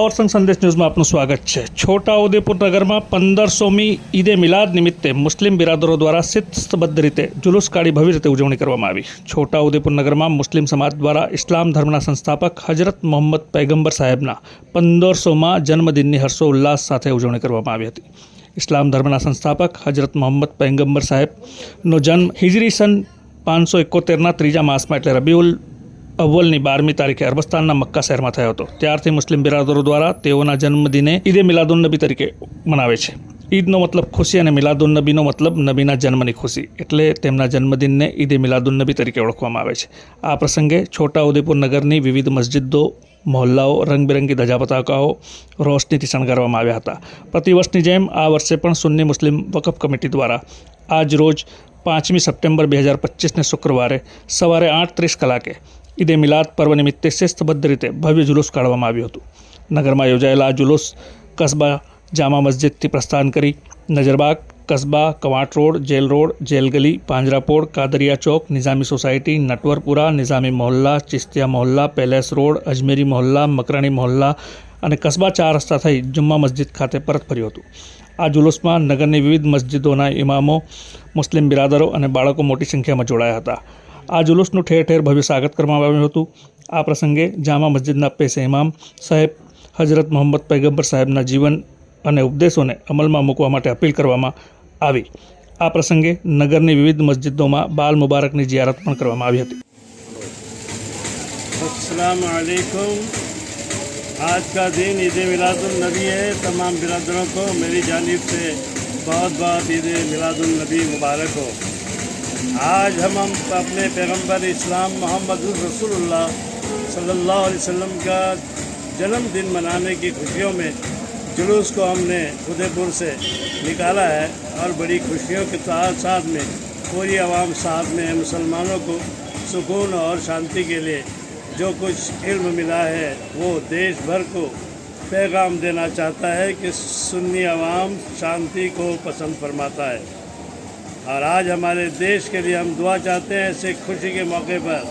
ઓર સંઘ સંદેશ ન્યૂઝમાં આપનું સ્વાગત છે. છોટાઉદેપુર નગરમાં પંદરસોમી ઈદે મિલાદ નિમિત્તે મુસ્લિમ બિરાદરો દ્વારા શિસ્તબદ્ધ રીતે જુલુસ કાઢી ભવ્ય રીતે ઉજવણી કરવામાં આવી. છોટાઉદેપુર નગરમાં મુસ્લિમ સમાજ દ્વારા ઇસ્લામ ધર્મના સંસ્થાપક હજરત મોહમ્મદ પૈગંબર સાહેબના પંદરસોમાં જન્મદિનની હર્ષોલ્લાસ સાથે ઉજવણી કરવામાં આવી હતી. ઇસ્લામ ધર્મના સંસ્થાપક હજરત મોહમ્મદ પૈગંબર સાહેબનો જન્મ હિજરી સન પાંચસો એકોતેરના ત્રીજા માસમાં, એટલે રબીઉલ અવ્વલની બારમી તારીખે અરબસ્તાનના મક્કા શહેરમાં થયો હતો. ત્યારથી મુસ્લિમ બિરાદરો દ્વારા તેઓના જન્મદિને ઈદે મિલાદુન્નબી તરીકે મનાવે છે. ઈદનો મતલબ ખુશી અને મિલાદુન્નબીનો મતલબ નબીના જન્મની ખુશી, એટલે તેમના જન્મદિનને ઈદે મિલાદુન્નબી તરીકે ઓળખવામાં આવે છે. આ પ્રસંગે છોટાઉદેપુર નગરની વિવિધ મસ્જિદો, મહોલ્લાઓ, રંગબેરંગી ધજા પતાકાઓ રોશનીથી શણગારવામાં આવ્યા હતા. પ્રતિવર્ષની જેમ આ વર્ષે પણ સુન્ની મુસ્લિમ વકફ કમિટી દ્વારા આજ રોજ પાંચમી સપ્ટેમ્બર બે હજાર પચીસને શુક્રવારે સવારે આઠ ત્રીસ કલાકે ઈદે મિલાદ પર્વ નિમિત્તે શિસ્તબદ્ધ રીતે ભવ્ય જુલુસ કાઢવામાં આવ્યું હતું. નગરમાં યોજાયેલા આ જુલુસ કસ્બા જામા મસ્જિદથી પ્રસ્થાન કરી Nazarbagh, Kasba, Kavant road, jail road, jail ગલી, Panjrapol, Kadariya Chowk, Nizami society, Natvarpura, Nizami Mohalla, Chistiya Mohalla, palace road, Ajmeri Mohalla, Makrani Mohalla અને કસ્બા ચાર રસ્તા થઈ જુમ્મા મસ્જિદ ખાતે પરત ફર્યું હતું. આ જુલુસમાં નગરની વિવિધ મસ્જિદોના ઇમામો, મુસ્લિમ બિરાદરો અને બાળકો મોટી સંખ્યામાં જોડાયા હતા. આ જુલુસનું ઠેર ઠેર ભવ્ય સ્વાગત કરવામાં આવ્યું હતું આ પ્રસંગે જામા મસ્જિદના પેશે ઇમામ સાહેબ હજરત મોહમ્મદ પૈગંબર સાહેબના જીવન અને ઉપદેશોને અમલમાં મૂકવા માટે અપીલ કરવામાં આવી આ પ્રસંગે નગરની વિવિધ મસ્જિદોમાં બાલ મુબારકની જિયારત પણ કરવામાં આવી હતી असलकुम आज का दिन ईद मिलादुलनबी है तमाम बिरादरों को मेरी जानिब से बहुत बहुत ईद मिलादुलनबी मुबारक हो आज हम अपने पैगंबर इस्लाम मोहम्मद रसूलुल्लाह सल्लल्लाहु अलैहि वसल्लम का जन्मदिन मनाने की खुशियों में जुलूस को हमने उदयपुर से निकाला है और बड़ी खुशियों के साथ साथ में, पूरी आवाम साथ में मुसलमानों को सुकून और शांति के लिए जो कुछ इल्म मिला है, वो देश भर को पैगाम देना चाहता है कि सुन्नी आवाम शांति को पसंद फरमाता है। और आज हमारे देश के लिए हम दुआ चाहते हैं ऐसे खुशी के मौके पर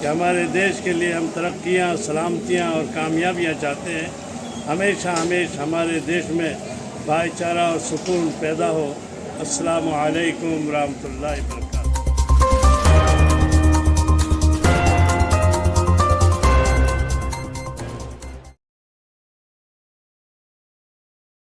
कि हमारे देश के लिए हम तरक्याँ सलामतियाँ और कामयाबियाँ चाहते हैं। हमेशा हमेशा हमारे देश में भाईचारा और सुकून पैदा हो। असलकम वरम्ह रहमतुल्लाहि व बरकातहू